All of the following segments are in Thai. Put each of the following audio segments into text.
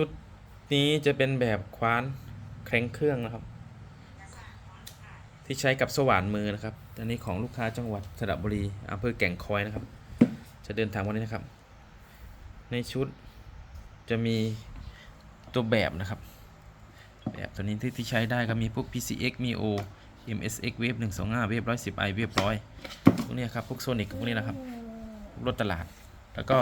ชุดนี้จะเป็นแบบคว้านแครงเครื่องนะครับ ที่ใช้กับสว่านมือนะครับอันนี้ของลูกค้าจังหวัดสระบุรีอำเภอแก่งคอยนะครับ จะเดินทางวันนี้นะครับ ในชุดจะมีตัวแบบนะครับ แบบตัวนี้ที่ที่ใช้ได้ก็มีพวก PCX MIO MSX Wave 125 Wave 110 i Wave 100พวกนี้ครับพวกโซนิกพวกนี้นะครับ รถตลาดแล้วก็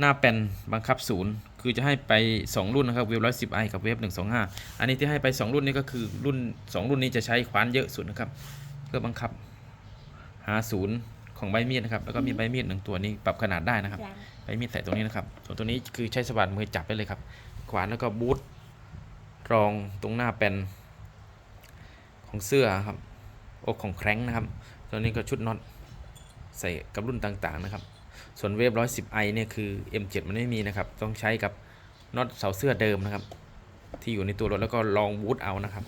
หน้าแป้นบังคับศูนย์คือจะให้ไป 2 รุ่นนะครับ Wave 110 i กับ Wave 125อันนี้ที่ให้ไป 2 รุ่นนี้ก็คือรุ่น 2 รุ่นนี้จะใช้ขวานเยอะสุดนะครับเพื่อบังคับหาศูนย์ของใบมีดนะครับแล้วก็มีใบมีดหนึ่งตัวนี้ปรับขนาดได้นะครับใบมีดใส่ตรงนี้นะครับส่วนตัวนี้คือใช้สว่านมือจับได้เลยครับขวานแล้วก็บูทรองตรงหน้าแปนของเสื้อครับอกของแคร้งนะครับ ตัวนี้ก็ชุดน็อตใส่กับรุ่นต่างๆนะครับ ส่วนเวฟ 110 i เนี่ยคือ M7 มันไม่มีนะครับ ต้องใช้กับน็อตเสาเสื้อเดิมนะครับ ที่อยู่ในตัวรถแล้วก็ลองบูทเอานะครับ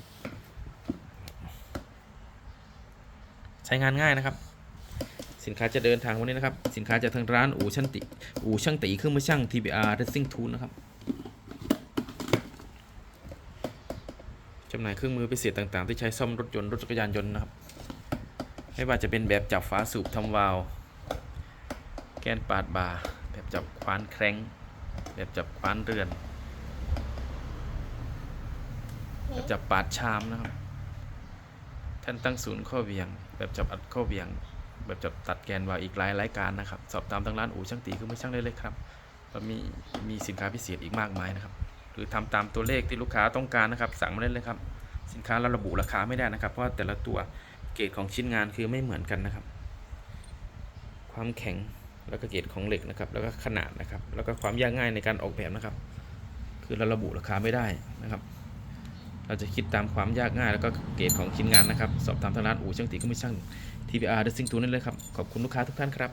ใช้งานง่ายนะครับ สินค้าจะเดินทางวันนี้นะครับ สินค้าจากทางร้านอู่ช่างติอู่ช่างตีเครื่องมือช่าง TBR Racing Tool นะครับจำหน่ายเครื่องมือพิเศษต่างๆ ที่ใช้ซ่อมรถยนต์รถจักรยานยนต์นะครับ ไม่ว่าจะเป็นแบบจับฝาสูบทำวาล์ว แกนปาดบาแบบจับควานแคร้ง แบบจับควานเรือน แบบจับปาดชามนะครับ ท่านตั้งศูนย์ข้อเวียง แบบจับอัดข้อเวียง แบบจับตัดแกนวาวอีกหลายรายการนะครับ สอบตามทางร้านอู่ช่างตีคือไม่ช่างได้เลยครับมีมีสินค้าพิเศษอีกมากมายนะครับ หรือทำตามตัวเลขที่ลูกค้าต้องการนะครับ สั่งมาได้เลยครับ สินค้าเราระบุราคาไม่ได้นะครับ เพราะแต่ละตัวเกรดของชิ้นงานคือไม่เหมือนกันนะครับ ความแข็ง แล้วก็เกรดของเหล็กนะครับ แล้วก็ขนาดนะครับ แล้วก็ความยากง่ายในการออกแบบนะครับ คือเราระบุราคาไม่ได้นะครับ เราจะคิดตามความยากง่าย แล้วก็เกรดของชิ้นงานนะครับ สอบถามทางร้านอู่ช่างตีก็ไม่ช่าง TPR เดซิงตูนั่นเลยครับ ขอบคุณลูกค้าทุกท่านครับ